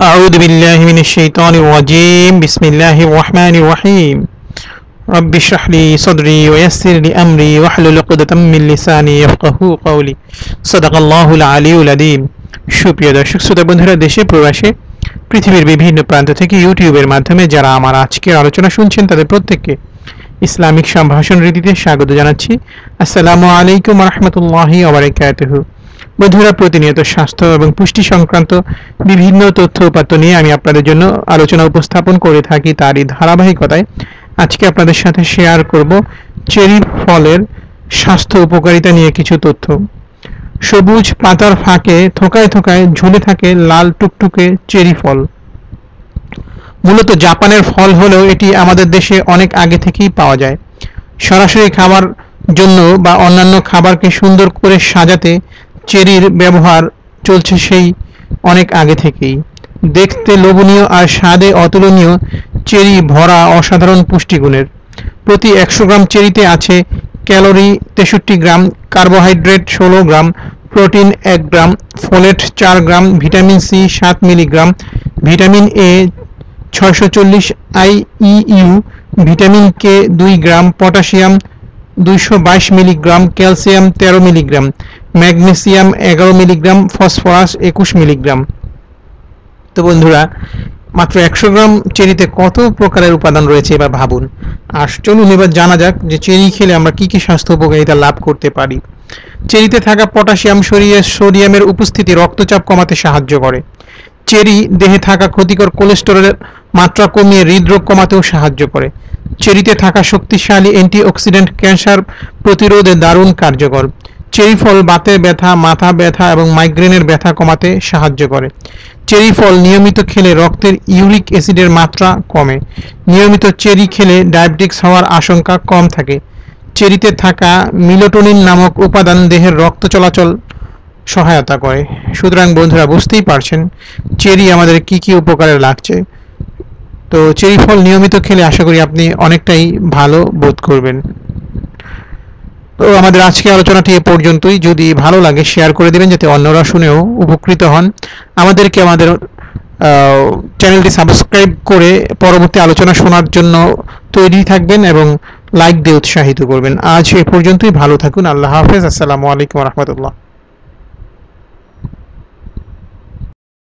أعوذ بالله من الشيطان الرجيم بسم الله الرحمن الرحيم رب اشرح لي صدري ويسر لي أمري واحلل عقدة من لساني يفقه قولي صدق الله العلي العظيم সুপ্রিয় দর্শক শ্রোতা বন্ধুরা দেশে প্রবাসে পৃথিবীর বিভিন্ন প্রান্ত থেকে ইউটিউবের মাধ্যমে যারা আমার আজকের আলোচনা শুনছেন তাদের প্রত্যেককে ইসলামিক সম্ভাষণ রীতিতে স্বাগত জানাচ্ছি আসসালামু আলাইকুম রহমতুল্লাহি ওবরাকাতুহু বন্ধুরা, প্রতিনিয়ত স্বাস্থ্য এবং পুষ্টি সংক্রান্ত বিভিন্ন তথ্য উপাত্ত নিয়ে আমি আপনাদের জন্য আলোচনা উপস্থাপন করে থাকি তারই ধারাবাহিকতায়। আজকে আপনাদের সাথে শেয়ার করব চেরি ফলের স্বাস্থ্য উপকারিতা নিয়ে কিছু তথ্য। সবুজ পাতার ফাঁকে থোকায় থোকায় ঝুলে থাকে লাল টুকটুকে চেরি ফল। মূলত জাপানের ফল হলেও এটি আমাদের দেশে অনেক আগে থেকেই পাওয়া যায়। সরাসরি খাবার জন্য বা অন্যান্য খাবারকে সুন্দর করে সাজাতে চেরির ব্যবহার চলছে সেই অনেক আগে থেকেই। দেখতে লোভনীয় আর স্বাদে অতুলনীয় চেরি ভরা অসাধারণ পুষ্টিগুণের। প্রতি একশো গ্রাম চেরিতে আছে ক্যালোরি তেষট্টি গ্রাম, কার্বোহাইড্রেট ষোলো গ্রাম, প্রোটিন এক গ্রাম, ফোলেট চার গ্রাম, ভিটামিন সি সাত মিলিগ্রাম, ভিটামিন এ ছয়শো চল্লিশ আইইউ ভিটামিন কে দুই গ্রাম, পটাশিয়াম দুইশো বাইশ মিলিগ্রাম, ক্যালসিয়াম তেরো মিলিগ্রাম ম্যাগনেসিয়াম এগারো মিলিগ্রাম, ফসফরাস একুশ মিলিগ্রাম। তো বন্ধুরা, মাত্র একশো গ্রাম চেরিতে কত প্রকারের উপাদান রয়েছে এবার ভাবুন। আর চলুন এবার জানা যাক যে চেরি খেলে আমরা কি কি স্বাস্থ্য উপকারিতা লাভ করতে পারি। চেরিতে থাকা পটাশিয়াম শরীরে সোডিয়ামের উপস্থিতি রক্তচাপ কমাতে সাহায্য করে। চেরি দেহে থাকা ক্ষতিকর কোলেস্টেরলের মাত্রা কমিয়ে হৃদরোগ কমাতেও সাহায্য করে। চেরিতে থাকা শক্তিশালী অ্যান্টিঅক্সিডেন্ট ক্যান্সার প্রতিরোধে দারুণ কার্যকর। চেরি ফল বাতের ব্যথা, মাথা ব্যথা এবং মাইগ্রেনের ব্যথা কমাতে সাহায্য করে। চেরি ফল নিয়মিত খেলে রক্তের ইউরিক অ্যাসিডের মাত্রা কমে। নিয়মিত চেরি খেলে ডায়াবেটিক্স হওয়ার আশঙ্কা কম থাকে। চেরিতে থাকা মিলোটোনিন নামক উপাদান দেহের রক্ত চলাচল সহায়তা করে। সুতরাং বন্ধুরা, বুঝতেই পারছেন, চেরি আমাদের কি কি উপকারে লাগছে। তো, চেরি ফল নিয়মিত খেলে আশা করি আপনি অনেকটাই ভালো বোধ করবেন। তো আমাদের আজকে আলোচনাটি এ পর্যন্তই। যদি ভালো লাগে শেয়ার করে দেবেন যাতে অন্যরা শুনেও উপকৃত হন। আমাদেরকে আমাদের চ্যানেলটি সাবস্ক্রাইব করে পরবর্তী আলোচনা শোনার জন্য তৈরি থাকবেন এবং লাইক দিয়ে উৎসাহিত করবেন। আজ এ পর্যন্তই। ভালো থাকুন। আল্লাহ হাফেজ। আসসালামু আলাইকুম রহমতুল্লাহ।